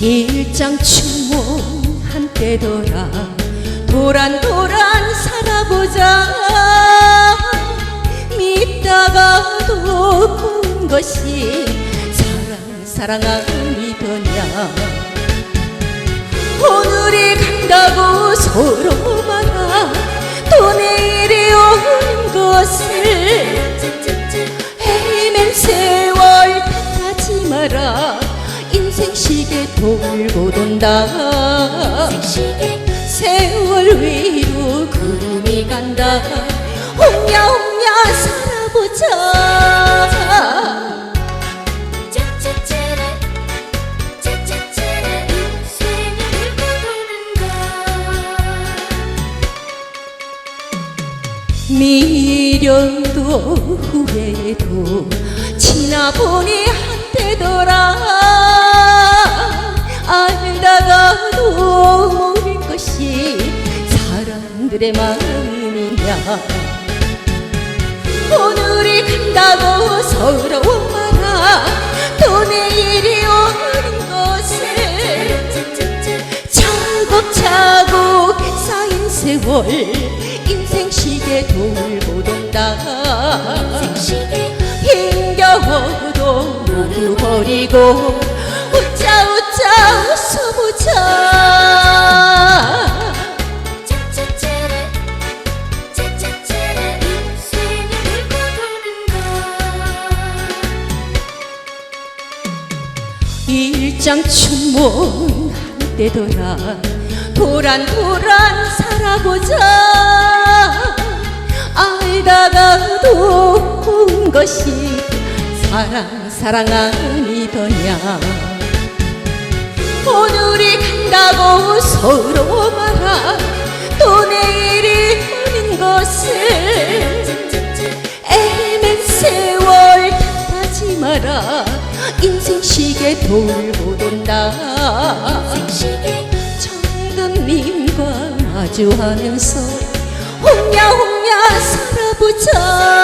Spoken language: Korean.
일장춘몽 한때더라. 도란도란 살아보자. 믿다가도 본 것이 사랑 사랑 아니더냐. 오늘이 간다고 서로 말아 또 내일이 오는 것을 헤맨 세월 탓하지 마라 돈다 세월 위로 구름이 간다. 홍야 홍야 살아보자. 미련도 후회도 지나보니 알다가도 사람들의 마음이냐? 오늘이 간다고 서러워 마라 또 내일이 오는 것을 차곡차곡 쌓인 세월 인생 시계 돌고 돈다. 힘겨워도 모두 버리고 웃자 웃자 웃어보자 일장춘몽 한때더라. 도란도란 살아보자. 알다가도 본 것이 사랑 사랑 아니더냐. 오늘이 간다고 서로 말아 또 내일이 오는 것을 애맨 세월 탓하지 마라 인생 시계 돌고 돈다. 정든님과 마주하면서 홍야 홍야 살아보자